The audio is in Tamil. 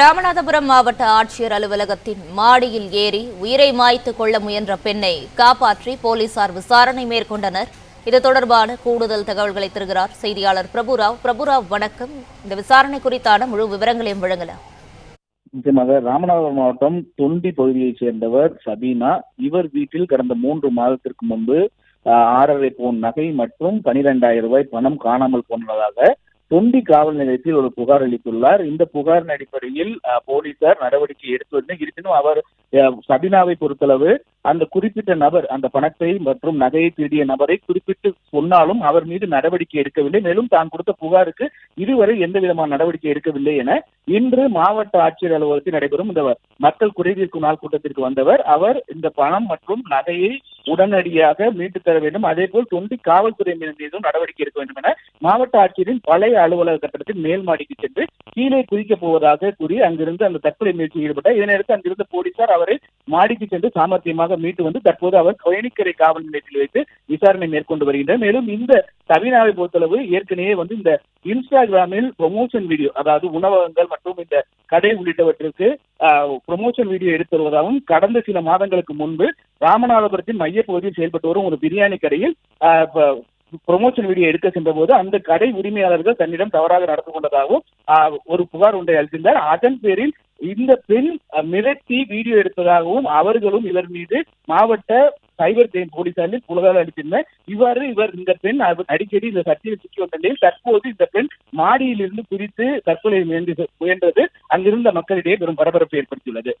ராமநாதபுரம் மாவட்ட ஆட்சியர் அலுவலகத்தின் மாடியில் ஏறி உயிரை மாய்த்து கொள்ள முயன்ற பெண்ணை காப்பாற்றி போலீசார் விசாரணை மேற்கொண்டனர். இது தொடர்பான கூடுதல் தகவல்களை தருகிறார் செய்தியாளர் பிரபுராவ் பிரபுராவ் வணக்கம். இந்த விசாரணை குறித்தான முழு விவரங்களையும் வழங்கலாம். நிச்சயமாக ராமநாதபுரம் மாவட்டம் தொண்டி பகுதியைச் சேர்ந்தவர் சபீனா. இவர் வீட்டில் கடந்த மூன்று மாதத்திற்கு முன்பு ஆறரை பவுன் நகை மற்றும் பனிரெண்டாயிரம் ரூபாய் பணம் காணாமல் போனதாக தொண்டி காவல் நிலையத்தில் ஒரு புகார் அளித்துள்ளார். இந்த புகாரின் அடிப்படையில் போலீசார் நடவடிக்கை எடுத்து வந்து இருப்பினும் அவர் சபினாவை சபீனாவை பொறுத்தளவு அந்த குறிப்பிட்ட நபர் அந்த பணத்தை மற்றும் நகையை திருடிய நபரை குறிப்பிட்டு சொன்னாலும் அவர் மீது நடவடிக்கை எடுக்கவில்லை. மேலும் தான் கொடுத்த புகாருக்கு இதுவரை எந்த விதமான நடவடிக்கை எடுக்கவில்லை என இன்று மாவட்ட ஆட்சியர் அலுவலகத்தில் நடைபெறும் இந்த மக்கள் குறைதீர்க்கும் நாள் கூட்டத்திற்கு வந்தவர். அவர் இந்த பணம் மற்றும் நகையை உடனடியாக மீட்டு தர வேண்டும். அதே போல் தொண்டி காவல்துறை மீதும் நடவடிக்கை எடுக்க வேண்டும் என மாவட்ட ஆட்சியரின் பழைய அலுவலக கட்டடத்தின் மேல் மாடிக்கு சென்று கீழே குதிக்கப் போவதாக கூறி அங்கிருந்து அந்த தற்கொலை முயற்சியில் ஈடுபட்டார். இதனையடுத்து அங்கிருந்த போலீசார் அவரை மாடிக்கு சென்று சாமர்த்தியமாக மீட்டு வந்து தற்போது அவர் கோயனிக்கரை காவல் நிலையத்தில் வைத்து விசாரணை மேற்கொண்டு வருகின்றனர். மேலும் இந்த தவினாவை பொறுத்தளவு ஏற்கனவே வந்து இந்த இன்ஸ்டாகிராமில் ப்ரொமோஷன் வீடியோ அதாவது உணவகங்கள் மற்றும் இந்த கடை உள்ளிட்டவற்றிற்கு ப்ரொமோஷன் வீடியோ எடுத்து வருவதாகவும் கடந்த சில மாதங்களுக்கு முன்பு ராமநாதபுரத்தின் மையப்பகுதியில் செயல்பட்டு வரும் ஒரு பிரியாணி கடையில் ப்ரொமோஷன் வீடியோ எடுக்க சென்ற போது அந்த கடை உரிமையாளர்கள் தன்னிடம் தவறாக நடந்து கொண்டதாகவும் ஒரு புகார் ஒன்றை அளித்திருந்தார். அதன் பேரில் இந்த பெண் மிரட்டி வீடியோ எடுத்ததாகவும் அவர்களும் இவர் மீது மாவட்ட சைபர் கிரைம் போலீசாரில் புகார் அளித்திருந்தார் இவ்வாறு இவர் இந்த பெண் அடிக்கடி இந்த சர்ச்சையில் சிக்கி வந்த நிலையில் தற்போது இந்த பெண் மாடியிலிருந்து குறித்து தற்கொலை முயன்று முயன்றது. அங்கிருந்த மக்களிடையே பெரும் பரபரப்பை ஏற்படுத்தியுள்ளது.